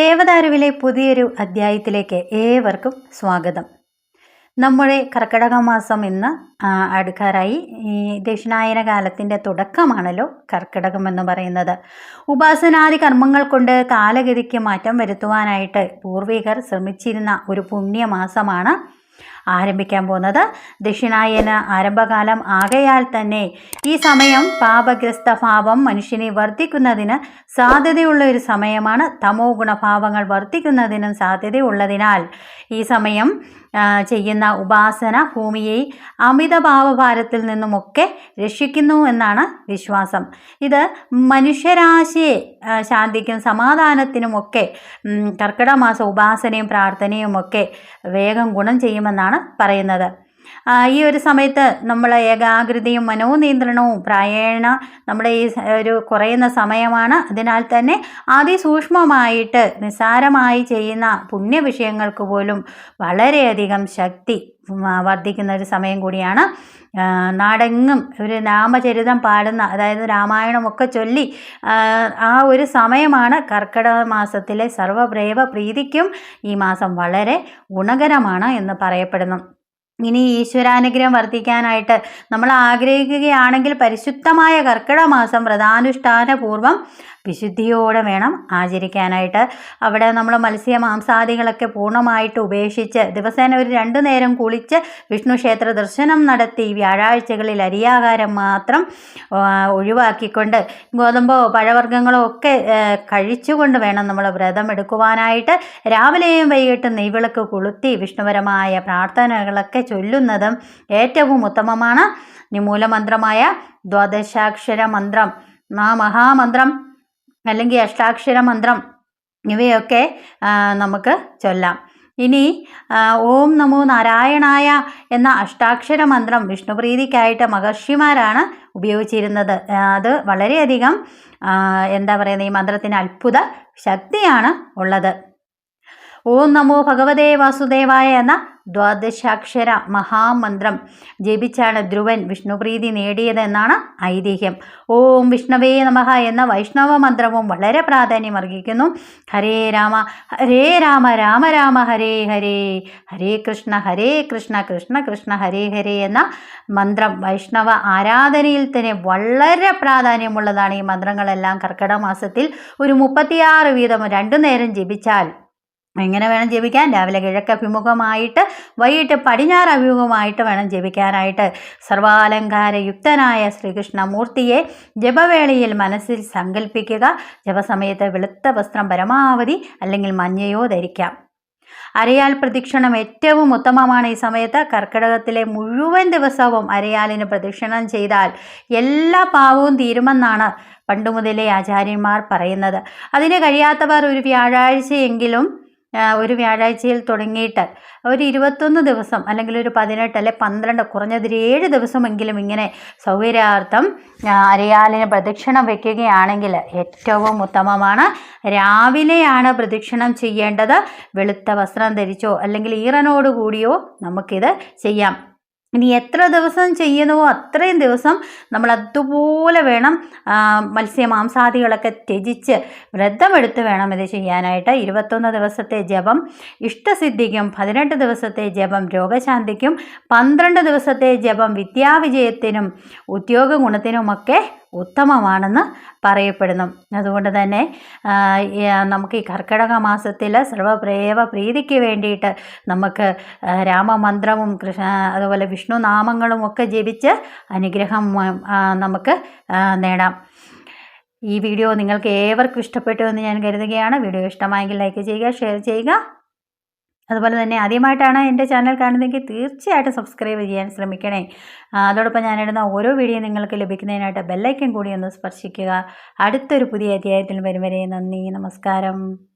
ദേവദാരുവിലെ പുതിയൊരു അധ്യായത്തിലേക്ക് ഏവർക്കും സ്വാഗതം. നമ്മുടെ കർക്കിടക മാസം ഇന്ന് അടുക്കാറായി. ഈ ദക്ഷിണായന കാലത്തിന്റെ തുടക്കമാണല്ലോ കർക്കിടകം എന്ന് പറയുന്നത്. ഉപാസനാദി കർമ്മങ്ങൾ കൊണ്ട് കാലഗതിക്ക് മാറ്റം വരുത്തുവാനായിട്ട് പൂർവികർ ശ്രമിച്ചിരുന്ന ഒരു പുണ്യമാസമാണ് ആരംഭിക്കാൻ പോകുന്നത്. ദക്ഷിണായന ആരംഭകാലം ആകയാൽ തന്നെ ഈ സമയം പാപഗ്രസ്ത ഭാവം മനുഷ്യനെ വർദ്ധിക്കുന്നതിന് സാധ്യതയുള്ള ഒരു സമയമാണ്. തമോ ഗുണഭാവങ്ങൾ വർദ്ധിക്കുന്നതിനും സാധ്യതയുള്ളതിനാൽ ഈ സമയം ചെയ്യുന്ന ഉപാസന ഭൂമിയെ അമിത ഭാവഭാരത്തിൽ നിന്നുമൊക്കെ രക്ഷിക്കുന്നു എന്നാണ് വിശ്വാസം. ഇത് മനുഷ്യരാശിയെ ശാന്തിക്കും സമാധാനത്തിനുമൊക്കെ ഉം, കർക്കിടക മാസ ഉപാസനയും പ്രാർത്ഥനയും ഒക്കെ വേഗം ഗുണം ചെയ്യുമെന്നാണ് പറയുന്നത്. ഈ ഒരു സമയത്ത് നമ്മൾ ഏകാഗ്രതയും മനോനിയന്ത്രണവും പ്രായേണ നമ്മുടെ ഈ ഒരു കുറയുന്ന സമയമാണ്. അതിനാൽ തന്നെ അതിസൂക്ഷ്മമായിട്ട് നിസ്സാരമായി ചെയ്യുന്ന പുണ്യ വിഷയങ്ങൾക്ക് പോലും വളരെയധികം ശക്തി വർദ്ധിക്കുന്ന ഒരു സമയം കൂടിയാണ്. നാടെങ്ങും ഒരു രാമചരിതം പാടുന്ന അതായത് രാമായണമൊക്കെ ചൊല്ലി ആ, ഒരു സമയമാണ് കർക്കിടക മാസത്തിലെ സർവപ്രേവ പ്രീതിക്കും ഈ മാസം വളരെ ഗുണകരമാണ് എന്ന് പറയപ്പെടുന്നു. ഇനി ഈശ്വരാനുഗ്രഹം വർദ്ധിക്കാനായിട്ട് നമ്മൾ ആഗ്രഹിക്കുകയാണെങ്കിൽ പരിശുദ്ധമായ കർക്കിടക മാസം വ്രതാനുഷ്ഠാനപൂർവം വിശുദ്ധിയോടെ വേണം ആചരിക്കാനായിട്ട്. അവിടെ നമ്മൾ മത്സ്യ മാംസാദികളൊക്കെ പൂർണമായിട്ട് ഉപേക്ഷിച്ച് ദിവസേന ഒരു രണ്ടു നേരം കുളിച്ച് വിഷ്ണു ക്ഷേത്ര ദർശനം നടത്തി വ്യാഴാഴ്ചകളിൽ അരിയാഹാരം മാത്രം ഒഴിവാക്കിക്കൊണ്ട് ഗോതമ്പോ പഴവർഗങ്ങളോ ഒക്കെ കഴിച്ചുകൊണ്ട് വേണം നമ്മൾ വ്രതം എടുക്കുവാനായിട്ട്. രാവിലെയും വൈകിട്ടും നെയ്വിളക്ക് കൊളുത്തി വിഷ്ണുപരമായ പ്രാർത്ഥനകളൊക്കെ ചൊല്ലുന്നതും ഏറ്റവും ഉത്തമമാണ്. നിമൂലമന്ത്രമായ ദ്വാദശാക്ഷര മന്ത്രം ആ മഹാമന്ത്രം അല്ലെങ്കിൽ അഷ്ടാക്ഷര മന്ത്രം ഇവയൊക്കെ നമുക്ക് ചൊല്ലാം. ഇനി ഓം നമോ നാരായണായ എന്ന അഷ്ടാക്ഷര മന്ത്രം വിഷ്ണുപ്രീതിക്കായിട്ട് മഹർഷിമാരാണ് ഉപയോഗിച്ചിരുന്നത്. അത് വളരെയധികം എന്താ പറയുന്നത് ഈ മന്ത്രത്തിന് അത്ഭുത ശക്തിയാണ് ഉള്ളത്. ഓം നമോ ഭഗവതേ വാസുദേവായ എന്ന ദ്വാദശാക്ഷര മഹാമന്ത്രം ജപിച്ചാണ് ധ്രുവൻ വിഷ്ണുപ്രീതി നേടിയതെന്നാണ് ഐതിഹ്യം. ഓം വിഷ്ണവേ നമഃ എന്ന വൈഷ്ണവ മന്ത്രവും വളരെ പ്രാധാന്യം അർഹിക്കുന്നു. ഹരേ രാമ ഹരേ രാമ രാമ രാമ ഹരേ ഹരേ ഹരേ കൃഷ്ണ ഹരേ കൃഷ്ണ കൃഷ്ണ കൃഷ്ണ ഹരേ ഹരേ എന്ന മന്ത്രം വൈഷ്ണവ ആരാധനയിൽ തന്നെ വളരെ പ്രാധാന്യമുള്ളതാണ് ഈ മന്ത്രങ്ങളെല്ലാം. കർക്കിടക മാസത്തിൽ ഒരു മുപ്പത്തിയാറ് വീതം രണ്ടു നേരം ജപിച്ചാൽ എങ്ങനെ വേണം ജപിക്കാൻ രാവിലെ കിഴക്കഭിമുഖമായിട്ട് വൈകിട്ട് പടിഞ്ഞാറ് അഭിമുഖമായിട്ട് വേണം ജപിക്കാനായിട്ട് സർവാലങ്കാരയുക്തനായ ശ്രീകൃഷ്ണമൂർത്തിയെ ജപവേളയിൽ മനസ്സിൽ സങ്കല്പിക്കുക ജപസമയത്ത് വെളുത്ത വസ്ത്രം പരമാവധി അല്ലെങ്കിൽ മഞ്ഞയോ ധരിക്കാം. അരയാൽ പ്രദക്ഷിണം ഏറ്റവും ഉത്തമമാണ് ഈ സമയത്ത്. കർക്കിടകത്തിലെ മുഴുവൻ ദിവസവും അരയാലിന് പ്രദക്ഷിണം ചെയ്താൽ എല്ലാ പാവവും തീരുമെന്നാണ് പണ്ടുമുതലേ ആചാര്യന്മാർ പറയുന്നത്. അതിന് കഴിയാത്തവർ ഒരു വ്യാഴാഴ്ചയെങ്കിലും ഒരു വ്യാഴാഴ്ചയിൽ തുടങ്ങിയിട്ട് ഒരു ഇരുപത്തൊന്ന് ദിവസം അല്ലെങ്കിൽ ഒരു പതിനെട്ട് അല്ലെ പന്ത്രണ്ട് കുറഞ്ഞത് ഒരു ഏഴ് ദിവസമെങ്കിലും ഇങ്ങനെ സൗകര്യാർത്ഥം അരയാലിന് പ്രദക്ഷിണം വയ്ക്കുകയാണെങ്കിൽ ഏറ്റവും ഉത്തമമാണ്. രാവിലെയാണ് പ്രദക്ഷിണം ചെയ്യേണ്ടത്. വെളുത്ത വസ്ത്രം ധരിച്ചോ അല്ലെങ്കിൽ ഈറനോടുകൂടിയോ നമുക്കിത് ചെയ്യാം. ഇനി എത്ര ദിവസം ചെയ്യുന്നുവോ അത്രയും ദിവസം നമ്മൾ അതുപോലെ വേണം മത്സ്യമാംസാദികളൊക്കെ മത്സ്യ മാംസാദികളൊക്കെ ത്യജിച്ച് വ്രതമെടുത്ത് വേണം ഇത് ചെയ്യാനായിട്ട്. ഇരുപത്തൊന്ന് ദിവസത്തെ ജപം ഇഷ്ടസിദ്ധിക്കും പതിനെട്ട് ദിവസത്തെ ജപം രോഗശാന്തിക്കും പന്ത്രണ്ട് ദിവസത്തെ ജപം വിദ്യാവിജയത്തിനും ഉദ്യോഗ ഗുണത്തിനുമൊക്കെ ഉത്തമമാണെന്ന് പറയപ്പെടുന്നു. അതുകൊണ്ട് തന്നെ നമുക്ക് ഈ കർക്കിടക മാസത്തിൽ സർവപ്രേവ പ്രീതിക്ക് വേണ്ടിയിട്ട് നമുക്ക് രാമമന്ത്രവും കൃഷ്ണ അതുപോലെ വിഷ്ണു നാമങ്ങളും ഒക്കെ ജപിച്ച് അനുഗ്രഹം നമുക്ക് നേടാം. ഈ വീഡിയോ നിങ്ങൾക്ക് ഏവർക്കും ഇഷ്ടപ്പെട്ടു എന്ന് ഞാൻ കരുതുകയാണ്. വീഡിയോ ഇഷ്ടമായെങ്കിൽ ലൈക്ക് ചെയ്യുക ഷെയർ ചെയ്യുക. അതുപോലെ തന്നെ ആദ്യമായിട്ടാണ് എന്റെ ചാനൽ കാണുന്നതെങ്കിൽ തീർച്ചയായിട്ടും സബ്സ്ക്രൈബ് ചെയ്യാൻ ശ്രമിക്കണേ. അതോടൊപ്പം ഞാനിടുന്ന ഓരോ വീഡിയോ നിങ്ങൾക്ക് ലഭിക്കുന്നതിനായിട്ട് ബെല്ലൈക്കൻ കൂടി ഒന്ന് സ്പർശിക്കുക. അടുത്തൊരു പുതിയ അധ്യായത്തിൽ വരും വരെ നന്ദി നമസ്കാരം.